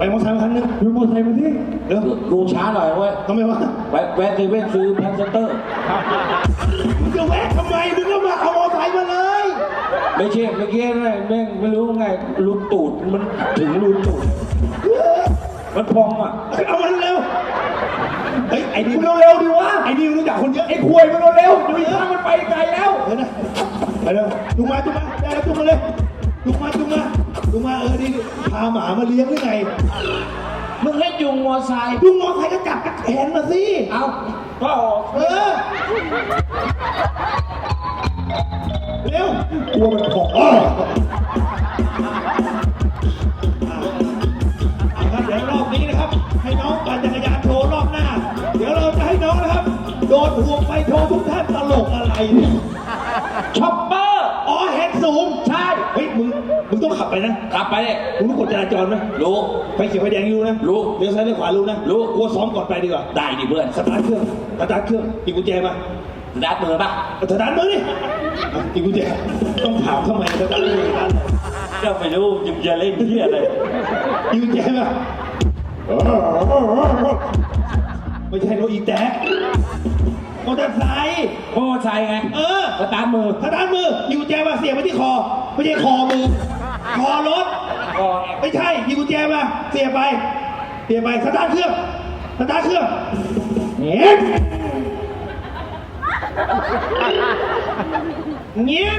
ไปมอเตอร์ไซค์มาคันนึงดูมอเตอร์ไซค์มาดิเร็วดูช้าหน่อยเว้ยทำไมวะแวะแวะเซเว่นซื้อแพนเซนเตอร์ มึงจะแวะทำไมมึงก็มาเอามอเตอร์ไซค์มาเลยไม่ใช่เมื่อกี้นะแม่งไม่รู้ไงรูตูดมันถึงรูตูดมันพองอะเอามาเร็วเฮ้ยไอ้นี่มึงเร็วๆดิวะไอ้นี่รู้จักคนเยอะไอ้ไอ้คคุวยยมันเร็วๆดูอีกข้างมันไปไกลแล้วเออนะไปเร็วจุงมาจุงมาได้แล้วจุงมาเลย จุงมาจุงมาจุงมาเออนี่พาหมามาเลี้ยงหรือไงมึงให้จูงมอไซค์จุงมอเตอร์ไซค์ก็จับกระแขนมาสิเอาก็เออเร็วกลัวมันของอ๋อเอาครับเดี๋ยวรอบนี้นะครับ ให้น้องปั่นจักรยานโชว์รอบหน้า เดี๋ยวเราจะให้น้องนะครับ โดนห่วงไฟโชว์ทุกท่านตลกอะไรเนี่ยช็อปเปอร์ อ๋อแฮนด์ซูม ใช่ เฮ้ย มึงมึงต้องขับไปนะกลับไปเนี่ยมึงรู้กฎจราจรไหมรู้ ไฟเขียวไฟแดงรู้นะรู้เลี้ยวซ้ายเลี้ยวขวารู้นะรู้กลัวซ้อมก่อนไปดีกว่า ได้ดิเพื่อนสตาร์ทเครื่องสตาร์ทเครื่องอีกกุญแจมาดัดมือป่ะเอาสตาร์ทมือดิอะอีกกุญแจต้องถามทำไมสตาร์ทมือสตาร์ทก็ไม่รู้จึงจะเล่นเที่ยอะไรอีกกุญแจมาไม่ใช่รถอีแต๊กมอเตอร์ไซค์โอ้ใช่ไง เออสตาร์ทมือสตาร์ทมืออีกกุญแจมาเสียบไว้ที่คอ ไม่ใช่คอมือ คอรถก็ไม่ใช่ยิงกุญแจมาเสียบไปเสียบไปสตาร์ทเครื่องสตาร์ทเครื่องเงี้ยเงี้ย